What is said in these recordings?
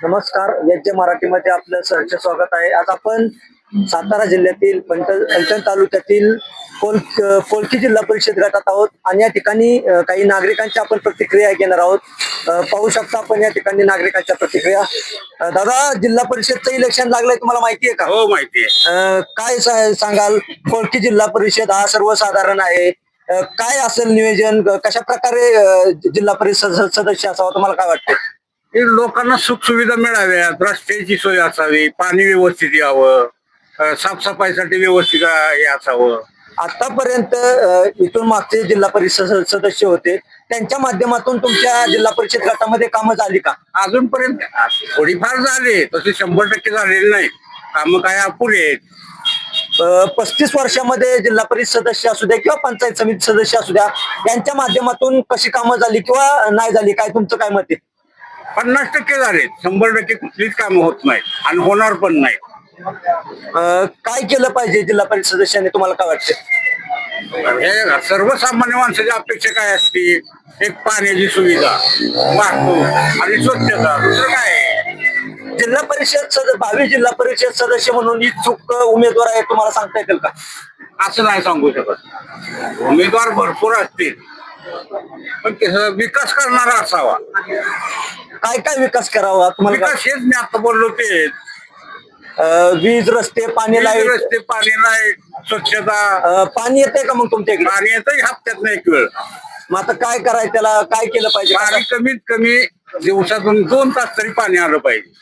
नमस्कार याचे मराठीमध्ये आपलं सहर्ष स्वागत आहे. आज आपण सातारा जिल्ह्यातील फलटण तालुक्यातील कोल कोलकी जिल्हा परिषद गटात आहोत आणि या ठिकाणी काही नागरिकांच्या आपण प्रतिक्रिया घेणार आहोत. पाहू शकता आपण या ठिकाणी नागरिकांच्या प्रतिक्रिया. दादा जिल्हा परिषदचं इलेक्शन लागलंय तुम्हाला माहिती आहे का? हो माहिती आहे. काय सांगाल? कोलकी जिल्हा परिषद हा सर्वसाधारण आहे. काय असेल नियोजन? कशा प्रकारे जिल्हा परिषद सदस्य असावा? तुम्हाला काय वाटतं की लोकांना सुख सुविधा मिळाव्यात रस्त्याची सोय असावी पाणी व्यवस्थित यावं अं, साफसफाईसाठी व्यवस्थित अं, हे असावं. आतापर्यंत अ, इथून मागचे जिल्हा परिषद स- सदस्य होते त्यांच्या माध्यमातून तुमच्या जिल्हा परिषद गटामध्ये कामं झाली का? अजूनपर्यंत थोडीफार झाले तसे शंभर टक्के झालेले नाही. कामं काय अपुरे आहेत. पस्तीस वर्षामध्ये जिल्हा परिषद सदस्य असू द्या किंवा पंचायत समिती सदस्य असू द्या यांच्या माध्यमातून कशी कामं झाली किंवा नाही झाली काय तुमचं काय मत आहे? पन्नास टक्के झाले. शंभर टक्के कुठलीच कामं होत नाहीत आणि होणार पण नाही अ, काय केलं पाहिजे जिल्हा परिषद सदस्याने तुम्हाला काय वाटतं? हे सर्वसामान्य माणसाची अपेक्षा काय असते? एक पाण्याची सुविधा वाहतूक आणि स्वच्छता दुसरं काय? आहे? जिल्हा परिषद सद भावी जिल्हा परिषद सदस्य म्हणून इच्छुक उमेदवार आहे तुम्हाला सांगता येतील का? असं नाही सांगू शकत. उमेदवार भरपूर असतील. पण त्याचा विकास करणारा असावा. काय काय विकास करावा? तुम्हाला काय- विकास हेच मी आता बोललो ते. अ, वीज रस्ते पाणी लाइट रस्ते पाणी लाइट स्वच्छता. अ, पाणी येते का मग तुमच्या इकडे? पाणी येतंय हप्त्यात नाही एक वेळ. मग आता काय करायचं? त्याला काय केलं पाहिजे? पाणी कमीत कमी दिवसातून दोन तास तरी पाणी आलं पाहिजे.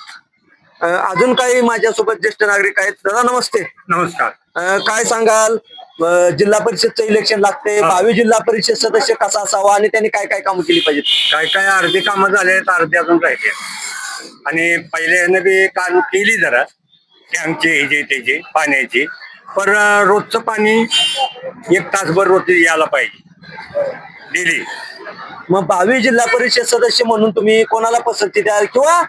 अ, अजून काही माझ्यासोबत ज्येष्ठ नागरिक आहेत. दादा नमस्ते. नमस्कार. अ, काय सांगाल? जिल्हा परिषदचं इलेक्शन लागते भावी जिल्हा परिषद सदस्य कसा असावा आणि त्यांनी काय काय कामं केली पाहिजेत? काय काय अर्धी कामं झाले अर्धी अजून राहिले आणि पहिल्यानं बी काम केली जरा. टँकची ह्याची त्याची पाण्याची. पण रोजचं पाणी एक तासभर रोज यायला पाहिजे. डेली. मग भावी जिल्हा परिषद सदस्य म्हणून तुम्ही कोणाला पसंती द्याल? किंवा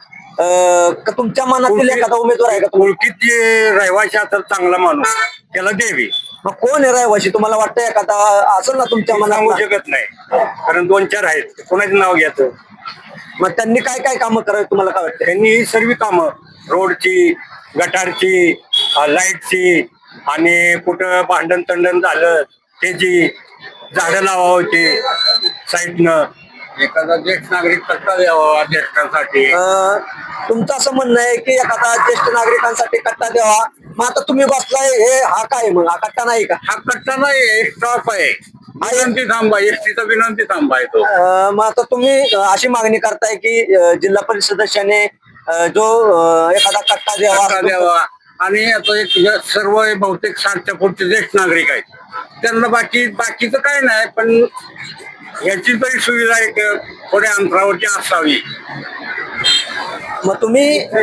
तुमच्या मनातील एखादा उमेदवार आहे का ओळखीत जे रहिवाशी असेल चांगला माणूस. त्याला द्यावी. मग कोण आहे रहिवाशी? तुम्हाला वाटतं एखादा असेल ना तुमच्या सांगू मनात शकत नाही. कारण दोन चार आहेत. कोणाचं नाव घ्यायचं? मग त्यांनी काय काय कामं करावी तुम्हाला काय वाटतं त्यांनी ही सर्व कामं रोडची गटारची अं, लाईटची आणि कुठं भांडण तंडण झालं त्याची झाडं लावावची साईडनं एखादा ज्येष्ठ नागरिक कट्टा द्यावा ज्येष्ठांसाठी. अ, तुमचं असं म्हणणं आहे की एखादा ज्येष्ठ नागरिकांसाठी कट्टा द्यावा. मग आता तुम्ही बसलाय हे हा काय मग? हा कट्टा नाही का? हा कट्टा नाही स्टॉप आहे. विनंती थांबा एसटीचा विनंती थांबा आहे तो अ, मग आता तुम्ही अ, अशी मागणी करताय की अ, जिल्हा परिषद सदस्याने अ, जो अ, एखादा कट्टा द्यावा कट्टा द्यावा. आणि आता एक सर्व बहुतेक साठच्या पुढचे ज्येष्ठ नागरिक आहेत. त्यांना बाकी बाकीचं काय नाही पण याची तरी सुविधा एक थोड्या अंतरावरची असावी. मग तुम्ही अ,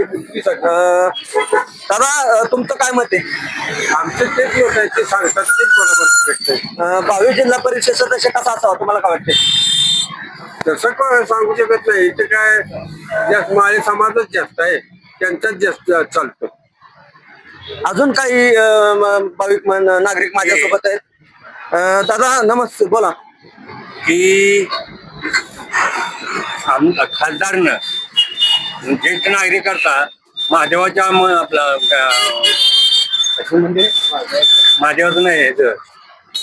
दादा अ, तुमचं काय मत आहे? आमचे तेच लोक आहेत ते सांगतात तेच बरोबर. अ, भावी जिल्हा परिषद सदस्य कसा असावा तुम्हाला काय वाटते तसं काय सांगू शकत नाही. इथे काय जास्त माळे समाजच जास्त आहे. त्यांच्याच जास्त चालतं. अजून काही अ, म- भाविक नागरिक माझ्यासोबत आहेत. अ, दादा नमस्ते बोला. की आम- खासदारनं ज्येष्ठ नागरिक करता महादेवाच्या म- आपला म्हणजे महादेवाचं नाही ह्याचं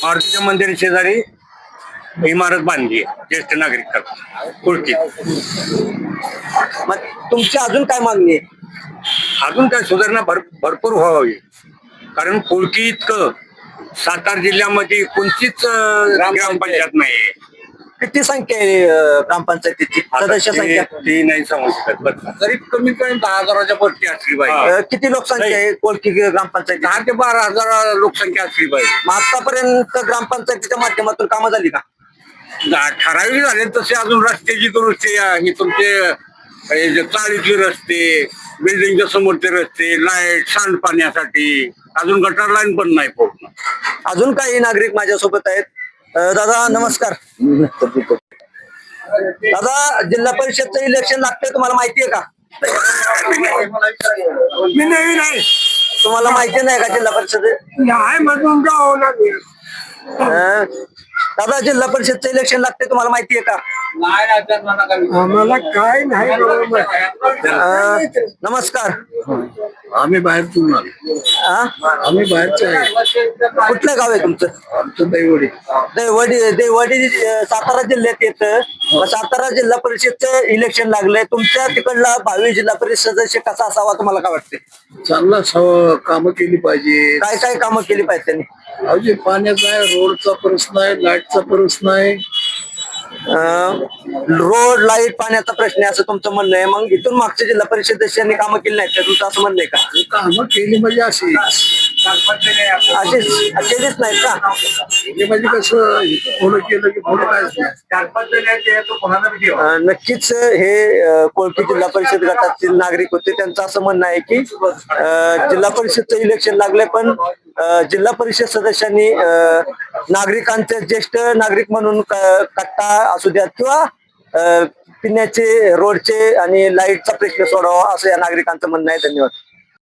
मारुतीच्या मंदिर शेजारी इमारत बांधली आहे, ज्येष्ठ नागरिक करता कुर्ती मग तुमची अजून काय मागणी आहे? अजून काय सुधारणा भर भरपूर व्हावी. कारण कोळकी इतकं सातारा जिल्ह्यामध्ये कोणतीच ग्रामपंचायत. नाही किती संख्या आहे अ, ग्रामपंचायतीची? सदस्य संख्या? ती नाही सांगू शकत बरं. तरी कमीत कमी दहा हजाराच्या वरती असली पाहिजे अ, किती लोकसंख्या आहे कोलकी ग्रामपंचायती दहा ते बारा हजार लोकसंख्या असली पाहिजे मग आतापर्यंत ग्रामपंचायतीच्या माध्यमातून कामं झाली का? दहा- ठराविक झाले तसे अजून रस्त्याची दुरुस्ती आहे ही तुमचे हे जे चाळीतले रस्ते बिल्डिंगच्या समोरचे रस्ते लाइट सांडपाण्यासाठी. अजून गटर लाईन पण नाही पूर्ण. अजून काही नागरिक माझ्यासोबत आहेत. दादा नमस्कार. दादा जिल्हा परिषदचं इलेक्शन लागतंय तुम्हाला माहिती आहे का? मी नवीन आहे. तुम्हाला माहिती नाही का जिल्हा परिषद? नाही म्हणून अं, दादा जिल्हा परिषदचं इलेक्शन लागते तुम्हाला माहिती आहे का आम्हाला काय नाही बरोबर. अं, नमस्कार. आम्ही बाहेरतून आलो? आम्ही बाहेरचे आहे. कुठलं गाव आहे तुमचं? आमचं दैवडी देवडी देवडी अं, सातारा जिल्ह्यात येतं. मग सातारा जिल्हा परिषदचं इलेक्शन लागलंय. तुमच्या तिकडला भावी जिल्हा परिषद सदस्य कसा असावा तुम्हाला काय वाटते चांगला सव कामं केली पाहिजे. काय काय कामं केली पाहिजे त्यांनी? अजून पाण्याचा आहे रोडचा प्रश्न आहे लाईटचा प्रश्न आहे रोड लाइट पाण्याचा प्रश्न आहे असं तुमचं म्हणणं आहे. मग इथून मागच्या जिल्हा परिषद सदस्यांनी कामं केली नाहीत का? तुमचं असं म्हणणं आहे का? कामं केली म्हणजे अशी अशीच केलीच नाहीत का? केली म्हणजे कसं फोन केलं की फोन काय अं, नक्कीच हे अं, कोळकी जिल्हा परिषद गटातील नागरिक होते. त्यांचं असं म्हणणं आहे की अं, जिल्हा परिषदचं इलेक्शन लागलंय पण अं, जिल्हा परिषद सदस्यांनी अं, नागरिकांचे ज्येष्ठ नागरिक म्हणून क- कट्टा असू द्या किंवा अं, पिण्याचे रोडचे आणि लाईटचा प्रश्न सोडावा असं या नागरिकांचं म्हणणं आहे. धन्यवाद.